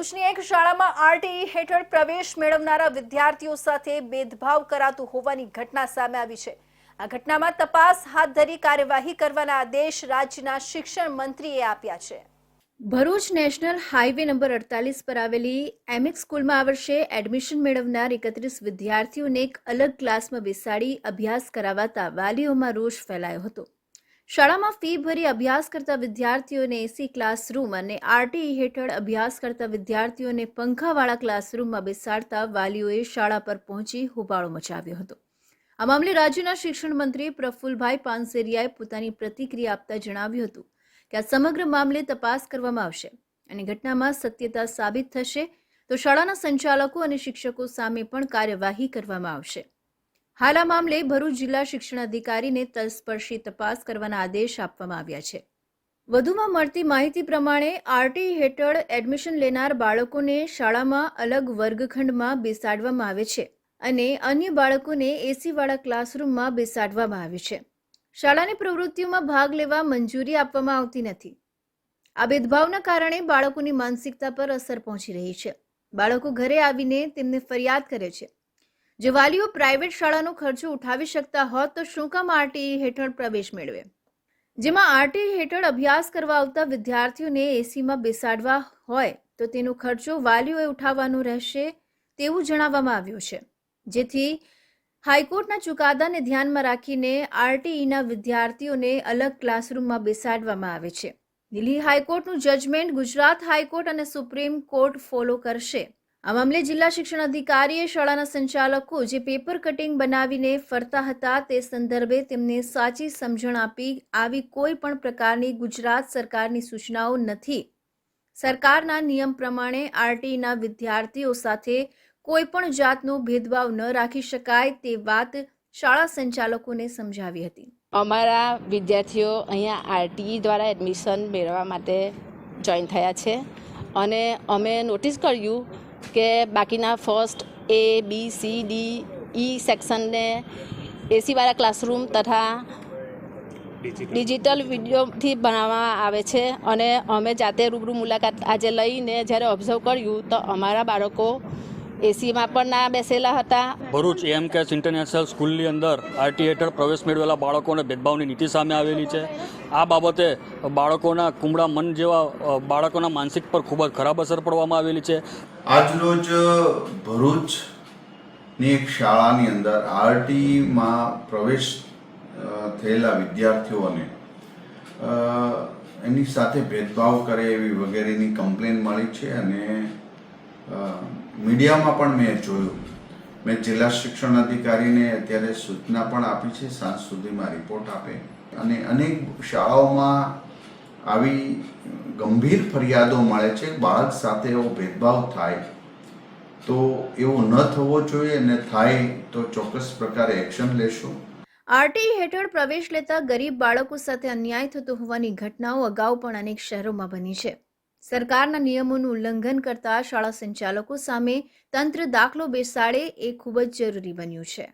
ભરૂચની એક શાળામાં આરટીઈ હેઠળ પ્રવેશ મેળવનારા વિદ્યાર્થીઓ સાથે ભેદભાવ કરાતું હોવાની ઘટના સામે આવી છે. આ ઘટનામાં તપાસ હાથ ધરી કાર્યવાહી કરવાના આદેશ રાજ્યના શિક્ષણ મંત્રીએ આપ્યા છે. ભરૂચ નેશનલ હાઈવે નંબર અડતાલીસ પર આવેલી એમિક સ્કૂલમાં આ વર્ષે એડમિશન મેળવનાર એકત્રીસ વિદ્યાર્થીઓને એક અલગ ક્લાસમાં બેસાડી અભ્યાસ કરાવાતા વાલીઓમાં રોષ ફેલાયો હતો. શાળામાં ફી ભરી અભ્યાસ કરતા વિદ્યાર્થીઓને એસી ક્લાસરૂમ અને આરટીઈ હેઠળ અભ્યાસ કરતા વિદ્યાર્થીઓને પંખાવાળા ક્લાસરૂમમાં બેસાડતા વાલીઓએ શાળા પર પહોંચી હોબાળો મચાવ્યો હતો. આ મામલે રાજ્યના શિક્ષણ મંત્રી પ્રફુલભાઈ પાનસેરિયાએ પોતાની પ્રતિક્રિયા આપતા જણાવ્યું હતું કે આ સમગ્ર મામલે તપાસ કરવામાં આવશે અને ઘટનામાં સત્યતા સાબિત થશે તો શાળાના સંચાલકો અને શિક્ષકો સામે પણ કાર્યવાહી કરવામાં આવશે. હાલ આ મામલે ભરૂચ જિલ્લા શિક્ષણ અધિકારીને તલસ્પર્શી તપાસ કરવાના આદેશ આપવામાં આવ્યા છે. વધુમાં મળતી માહિતી પ્રમાણે આરટી હેઠળ એડમિશન લેનાર બાળકોને શાળામાં અલગ વર્ગખંડમાં બેસાડવામાં આવે છે અને અન્ય બાળકોને એસીવાળા ક્લાસરૂમમાં બેસાડવામાં આવે છે. શાળાની પ્રવૃત્તિઓમાં ભાગ લેવા મંજૂરી આપવામાં આવતી નથી. આ ભેદભાવના કારણે બાળકોની માનસિકતા પર અસર પહોંચી રહી છે. બાળકો ઘરે આવીને તેમને ફરિયાદ કરે છે. જો વાલીઓ પ્રાઇવેટ શાળાનો ખર્ચો ઉઠાવી શકતા હોત, તો શું કામ આરટીઈ હેઠળ પ્રવેશ મેળવે? જેમાં આરટીઈ હેઠળ અભ્યાસ કરવા આવતા વિદ્યાર્થીઓને એસીમાં બેસાડવા હોય, તો તેનો ખર્ચો વાલીઓએ ઉઠાવવાનો રહેશે તેવું જણાવવામાં આવ્યું છે. જેથી હાઈકોર્ટના ચુકાદાને ધ્યાનમાં રાખીને આરટીઈના વિદ્યાર્થીઓને અલગ ક્લાસરૂમમાં બેસાડવામાં આવે છે. દિલ્હી હાઈકોર્ટનું જજમેન્ટ ગુજરાત હાઈકોર્ટ અને સુપ્રીમ કોર્ટ ફોલો કરશે. આ મામલે જિલ્લા શિક્ષણ અધિકારીએ શાળાના સંચાલકો જે પેપર કટિંગ બનાવીને ફરતા હતા તે સંદર્ભે તેમને સાચી સમજણ આપી આવી કોઈ પણ પ્રકારની ગુજરાત સરકારની સૂચનાઓ નથી. સરકારના નિયમ પ્રમાણે આરટીના વિદ્યાર્થીઓ સાથે કોઈ પણ જાતનો ભેદભાવ ન રાખી શકાય તે વાત શાળા સંચાલકોને સમજાવી હતી. અમારા વિદ્યાર્થીઓ અહીંયા આરટીઈ દ્વારા એડમિશન મેળવવા માટે જોઈન થયા છે અને અમે નોટિસ કર્યું કે બાકીના first A B C D E સેક્શનને એસીવાળા ક્લાસરૂમ તથા ડિજિટલ વિડીયોથી ભણાવવામાં આવે છે અને અમે જાતે રૂબરૂ મુલાકાત આજે લઈને જ્યારે ઓબ્ઝર્વ કર્યું તો અમારા બાળકો એસીમાં પણ ના બેસેલા હતા. ભરૂચ એમ કેસ ઇન્ટરનેશનલ સ્કૂલની અંદર આરટી હેઠળ પ્રવેશ મેળવેલા બાળકોને ભેદભાવની નીતિ સામે આવેલી છે. આ બાબતે બાળકોના કુમળા મન જેવા બાળકોના માનસિક પર ખૂબ જ ખરાબ અસર પડવામાં આવેલી છે. આજરોજ ભરૂચની એક શાળાની અંદર આરટીમાં પ્રવેશ થયેલા વિદ્યાર્થીઓને એની સાથે ભેદભાવ કરે એવી વગેરેની કમ્પ્લેન મળી છે અને મીડિયામાં પણ મેં જોયું. મેં જિલ્લા શિક્ષણ અધિકારીને અત્યારે સૂચના પણ આપી છે, સાંજ સુધીમાં રિપોર્ટ આપે. અને અનેક શાળાઓમાં આવી ગંભીર ફરિયાદો મળે છે, બાળક સાથે એવો ભેદભાવ થાય. તો એવો ન થવો જોઈએ અને થાય તો ચોક્કસ પ્રકારે એક્શન લેશું. આરટી હેઠળ પ્રવેશ લેતા ગરીબ બાળકો સાથે અન્યાય થતો હોવાની ઘટનાઓ અગાઉ પણ અનેક શહેરોમાં બની છે. સરકારના નિયમોનું ઉલ્લંઘન કરતા શાળા સંચાલકો સામે તંત્ર દાખલો બેસાડે એ ખૂબ જ જરૂરી બન્યું છે.